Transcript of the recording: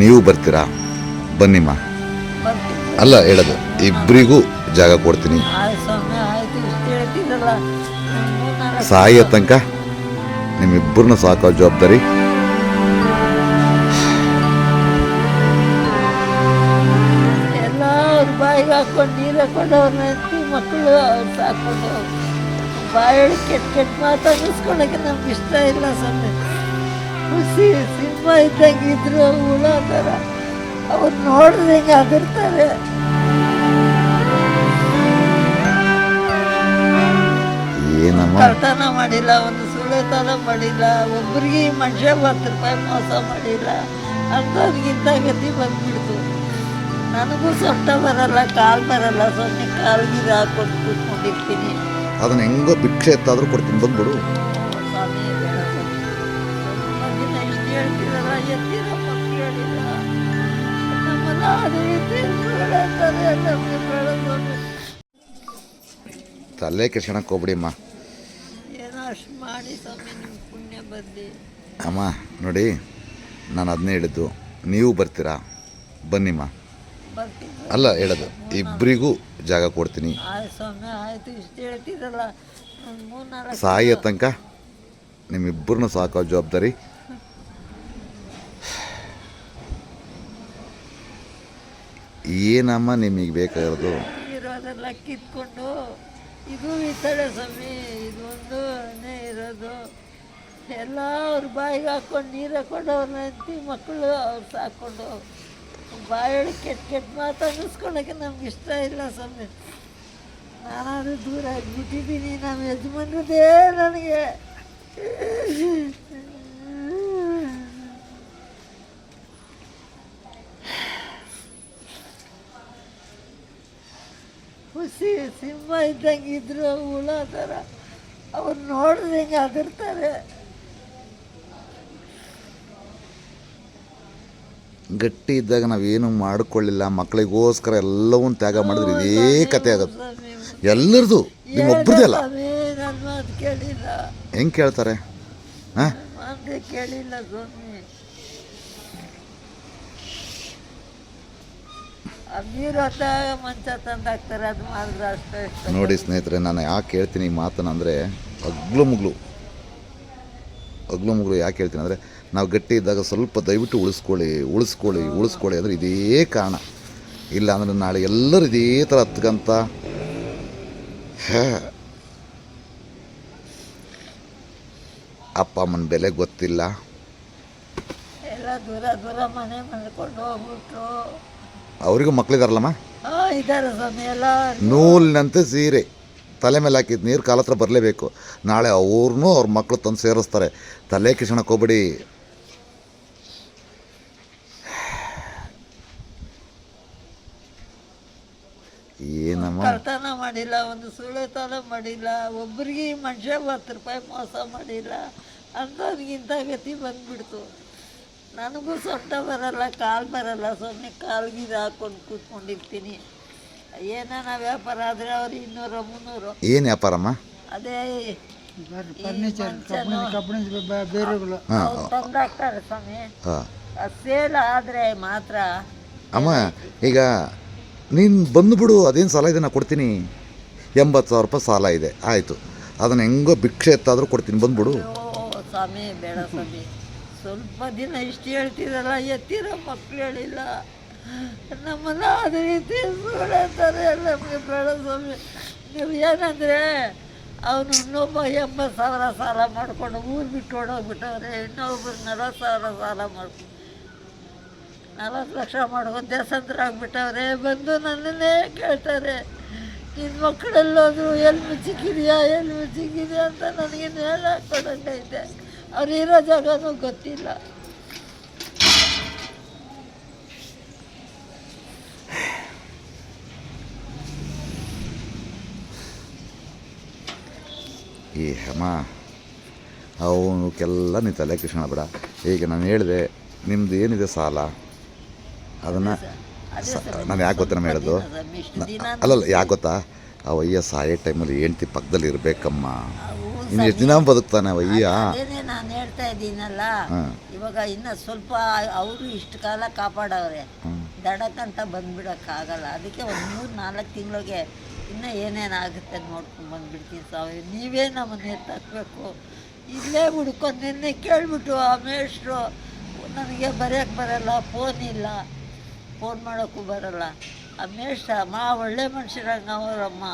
ನೀವು ಬರ್ತೀರಾ? ಬನ್ನಿಮ್ಮ ಅಲ್ಲ, ಹೇಳೋದು. ಇಬ್ಬರಿಗೂ ಜಾಗ ಕೊಡ್ತೀನಿ. ಸಾಯ ತನಕ ನಿಮ್ಮಿಬ್ಬರನ್ನ ಸಾಕೋ ಜವಾಬ್ದಾರಿ. ಬಾಯಿ ಮಕ್ಕಳು ಬಾಯೊಳಗೆ ಕೆಟ್ಟ ಕೆಟ್ಟ ಮಾತಾಡಿಸ್ಕೊಳಕ್ಕೆ ನಮ್ಗೆ ಇಷ್ಟ ಇಲ್ಲ ಸ್ವಾಮಿ ಖುಷಿ ಸಿಂಹ ಇದ್ದಂಗೆ ಇದ್ರು ಹುಳ ಥರ ಅವ್ರು ನೋಡಿದ್ರೆ ಹಿಂಗೆ ಅದಿರ್ತಾರೆ ಕಳ್ತನ ಮಾಡಿಲ್ಲ ಒಂದು ಸುಳ್ಳೆತನ ಮಾಡಿಲ್ಲ ಒಬ್ಬರಿಗೆ ಈ ಮನುಷ್ಯ ಹತ್ತು ರೂಪಾಯಿ ಮೋಸ ಮಾಡಿಲ್ಲ ಅಂಥವ್ರಿಗಿಂತ ಗತಿ ಬಂದ್ಬಿಡ್ತು. ನನಗೂ ಸೊಟ್ಟ ಬರಲ್ಲ ಕಾಲು ಬರಲ್ಲ ಸೊನ್ನೆ ಕಾಲ್ಗಿದು ಹಾಕೊಂಡು ಕೂತ್ಕೊಂಡಿರ್ತೀನಿ. ಅದನ್ನ ಹೆಂಗೋ ಭಿಕ್ಷೆ ಎತ್ತಾದ್ರೂ ಕೊಡ್ತೀನಿ ಬಂದ್ಬಿಡು. ತಲೆ ಕೆಡ್ಸ್ಕೊಳಕ್ ಹೋಗ್ಬಿಡಿಮ್ಮ ಅಮ್ಮ. ನೋಡಿ ನಾನು ಅದನ್ನೇ ಹೇಳಿದ್ದು. ನೀವು ಬರ್ತೀರಾ? ಬನ್ನಿಮ್ಮ ಅಲ್ಲ ಹೇಳೋದು. ಇಬ್ಬರಿಗೂ ಜಾಗ ಕೊಡ್ತೀನಿ. ಸಾಯೋ ತನಕ ನಿಮ್ಮಿಬ್ಬರನ್ನ ಸಾಕೋ ಜವಾಬ್ದಾರಿ. ಏನಮ್ಮ ನಿಮಗೆ ಬೇಕಾಗಿರೋದು? ಇರೋದೆಲ್ಲ ಕಿತ್ಕೊಂಡು, ಇದು ಇತ್ತಳೆ ಸ್ವಾಮಿ, ಇದೊಂದು ಇರೋದು. ಎಲ್ಲ ಅವ್ರ ಬಾಯಿಗೆ ಹಾಕ್ಕೊಂಡು, ನೀರು ಹಾಕೊಂಡು ಅವ್ರನ್ನ ಹೆಂಡತಿ ಮಕ್ಕಳು ಅವ್ರು ಸಾಕೊಂಡು. ಬಾಯೊಳಗೆ ಕೆಟ್ಟ ಕೆಟ್ಟ ಮಾತು ಅನ್ನಿಸ್ಕೊಳಕ್ಕೆ ನಮ್ಗೆ ಇಷ್ಟ ಇಲ್ಲ ಸ್ವಾಮಿ. ನಾನಾದ್ರೂ ದೂರ ಆಗಿಬಿಟ್ಟಿದ್ದೀನಿ ನಮ್ಮ ಯಜಮಾನ್ರದೇ ನನಗೆ. ಖುಷಿ ಸಿಂಹ ಇದ್ದಂಗೆ ಇದ್ರು ಹುಳ ಥರ ಅವ್ರು ನೋಡಿದ್ರೆ ಹಿಂಗೆ ಅದಿರ್ತಾರೆ. ಗಟ್ಟಿ ಇದ್ದಾಗ ನಾವೇನು ಮಾಡ್ಕೊಳ್ಳಿಲ್ಲ. ಮಕ್ಕಳಿಗೋಸ್ಕರ ಎಲ್ಲವನ್ನು ತ್ಯಾಗ ಮಾಡಿದ್ರೆ ಇದೇ ಕತೆ ಆಗುತ್ತೆ ಎಲ್ಲರದು ನಿಮ್ಮೊಬ್ರದೇ ಅಲ್ಲ. ಹೆಂಗೆ ಕೇಳ್ತಾರೆ? ಹಾಂ? ಕೇಳಿಲ್ಲ ಸ್ವಾಮಿ ಆ ಮಂಚ ತಂದಾಕ್ತಾರೆ ಅದು ಮಾಡಿದ್ರೆ ಅಷ್ಟೇ ಇಷ್ಟ. ನೋಡಿ ಸ್ನೇಹಿತರೆ ನಾನು ಯಾಕೆ ಹೇಳ್ತೀನಿ ಈ ಮಾತನ್ನ ಅಂದರೆ ಅಗ್ಲು ಮುಗ್ಲು. ಅಗ್ಲು ಮುಗ್ಲು ಯಾಕೆ ಹೇಳ್ತೀನಿ ಅಂದರೆ ನಾವು ಗಟ್ಟಿ ಇದ್ದಾಗ ಸ್ವಲ್ಪ ದಯವಿಟ್ಟು ಉಳಿಸ್ಕೊಳ್ಳಿ ಉಳಿಸ್ಕೊಳ್ಳಿ ಉಳಿಸ್ಕೊಳ್ಳಿ ಅಂದರೆ ಇದೇ ಕಾರಣ. ಇಲ್ಲ ಅಂದರೆ ನಾಳೆ ಎಲ್ಲರೂ ಇದೇ ಥರ ಹತ್ಕಂತ. ಅಪ್ಪ ಅಮ್ಮನ ಬೆಲೆ ಗೊತ್ತಿಲ್ಲ. ಎಲ್ಲ ದೂರ ದೂರ ಮನೆ ಮಾಡ್ಕೊಂಡು ಹೋಗ್ಬಿಟ್ರು. ಅವರಿಗೂ ಮಕ್ಳಿದಾರಲ್ಲಮ್ಮ ಹಾಂ ಇದ್ದಾರೆ ಸ್ವಾಮಿ ಎಲ್ಲ ನೂಲಿನಂತೆ ಸೀರೆ. ತಲೆ ಮೇಲೆ ಹಾಕಿದ ನೀರು ಕಾಲ ಹತ್ರ ಬರಲೇಬೇಕು. ನಾಳೆ ಅವ್ರನ್ನೂ ಅವ್ರ ಮಕ್ಕಳು ತಂದು ಸೇರಿಸ್ತಾರೆ. ತಲೆ ಕಿಶಣಕ್ಕೆ ಹೋಗ್ಬಿಡಿ. ಏನಮ್ಮ? ಕಳ್ತನ ಮಾಡಿಲ್ಲ ಒಂದು ಸುಳ್ಳೆತನ ಮಾಡಿಲ್ಲ ಒಬ್ಬರಿಗೆ ಮನುಷ್ಯ ಹತ್ತು ರೂಪಾಯಿ ಮೋಸ ಮಾಡಿಲ್ಲ. ಅಂಥವ್ರಿಗಿಂತ ಗತಿ ಬಂದ್ಬಿಡ್ತು. ನನಗೂ ಸೊಂಟ ಬರಲ್ಲ ಕಾಲು ಬರಲ್ಲ ಸೊನ್ನೆ ಕಾಲ್ಗಿದು ಹಾಕೊಂಡು ಕೂತ್ಕೊಂಡಿರ್ತೀನಿ. ಏನಾನ ವ್ಯಾಪಾರ ಆದರೆ ಅವ್ರು ಇನ್ನೂರು ಮುನ್ನೂರು. ಏನು ವ್ಯಾಪಾರಮ್ಮ? ಅದೇ ಫರ್ನಿಚರ್ ಕಬ್ಬಿಣ ಕಬ್ಬಿಣದ ಬೇರುಗಳು. ಹಾಂ. ತಂದಾಕ್ತಾರೆ ಸ್ವಾಮಿ. ಹಾಂ. ಸೇಲ್ ಆದರೆ ಮಾತ್ರ ಅಮ್ಮ ಈಗ ನೀನು ಬಂದುಬಿಡು ಅದೇನು ಸಾಲ ಇದೆ ನಾನು ಕೊಡ್ತೀನಿ. ಎಂಬತ್ತು ಸಾವಿರ ರೂಪಾಯಿ ಸಾಲ ಇದೆ ಆಯಿತು. ಅದನ್ನು ಹೆಂಗೋ ಭಿಕ್ಷೆ ಎತ್ತಾದರೂ ಕೊಡ್ತೀನಿ ಬಂದ್ಬಿಡು. ಓ ಸ್ವಾಮಿ ಬೇಡ ಸ್ವಾಮಿ. ಸ್ವಲ್ಪ ದಿನ ಇಷ್ಟು ಹೇಳ್ತಿರಲ್ಲ ಎತ್ತಿರೋ ಮಕ್ಕಳು ಹೇಳಿಲ್ಲ. ನಮ್ಮನ್ನ ಅದೇ ರೀತಿ ಸುಳ್ಳ್ತಾರೆ ನಮಗೆ ಬೇಡ ನೀವು ಏನಂದರೆ, ಅವನು ಇನ್ನೊಬ್ಬ ಎಂಬತ್ತು ಸಾವಿರ ಸಾಲ ಮಾಡಿಕೊಂಡು ಊರು ಬಿಟ್ಟು ಹೋಗ್ಬಿಟ್ಟವ್ರೆ ಇನ್ನೊಬ್ರು ನಲವತ್ತು ಸಾವಿರ ಸಾಲ ಮಾಡ್ಕೊಂಡು ನಲವತ್ತು ಲಕ್ಷ ಮಾಡ್ಕೊಂಡು ದೇಸಂತ್ರ ಆಗ್ಬಿಟ್ಟವ್ರೆ, ಬಂದು ನನ್ನನ್ನೇ ಕೇಳ್ತಾರೆ. ನಿನ್ನ ಮಕ್ಕಳೆಲ್ಲೋದ್ರು ಎಲ್ಲಿ ಮುಚ್ಚಿಕ್ಕಿದೆಯಾ ಎಲ್ಲಿ ಮುಚ್ಚಿಕ್ಕಿದೆಯಾ ಅಂತ ನನಗೆ ನೇಳ ಹಾಕ್ಕೊಡಂಗೈತೆ ಅವ್ರು ಇರೋ ಜಾಗನೂ ಗೊತ್ತಿಲ್ಲ. ಈ ಹೆಮ ಅವನಕ್ಕೆಲ್ಲ ನಿ ತಲೆ ಕೃಷ್ಣ ಬೇಡ ಈಗ ನಾನು ಹೇಳಿದೆ ನಿಮ್ದು ಏನಿದೆ ಸಾಲ? ಅದನ್ನು ನಾನು ಯಾಕೆ ಗೊತ್ತಾ ನಮ್ಮ ಹೇಳೋದು? ಅಲ್ಲಲ್ಲ ಯಾಕೆ ಗೊತ್ತಾ? ಅವಯ್ಯ ಸಾಯೋ ಟೈಮಲ್ಲಿ ಹೆಂಡ್ತಿ ಪಕ್ಕದಲ್ಲಿ ಇರಬೇಕಮ್ಮ ಇನ್ನು ಎಷ್ಟು ದಿನ ಬದುಕ್ತಾನೆ ಅಯ್ಯ ಅದೇನೆ ನಾನು ಹೇಳ್ತಾ ಇದ್ದೀನಲ್ಲ ಇವಾಗ ಇನ್ನ ಸ್ವಲ್ಪ ಅವರು ಇಷ್ಟು ಕಾಲ ಕಾಪಾಡವ್ರೆ. ದಡಕ್ಕಂತ ಬಂದ್ಬಿಡೋಕ್ಕಾಗಲ್ಲ. ಅದಕ್ಕೆ ಒಂದು ಮೂರು ನಾಲ್ಕು ತಿಂಗಳಿಗೆ ಇನ್ನೂ ಏನೇನಾಗುತ್ತೆ ನೋಡ್ಕೊಂಡು ಬಂದ್ಬಿಡ್ತೀನಿ ಸ್ವಾಮಿ. ನೀವೇ ನಮ್ಮನ್ನ ಎತ್ತಾಕಬೇಕು. ಇಲ್ಲೇ ಹುಡ್ಕೊಂಡು ನಿನ್ನೆ ಕೇಳ್ಬಿಟ್ಟು ಆ ಮೇಷ್ಟ್ರು ನನಗೆ ಬರೆಯೋಕ್ಕೆ ಬರಲ್ಲ ಫೋನ್ ಇಲ್ಲ. ಫೋನ್ ಮಾಡೋಕ್ಕೂ ಬರಲ್ಲ. ಆ ಮೇಷ್ಟ್ರ ಅಮ್ಮ ಒಳ್ಳೆ ಮನುಷ್ಯರಂಗ ಅವರಮ್ಮ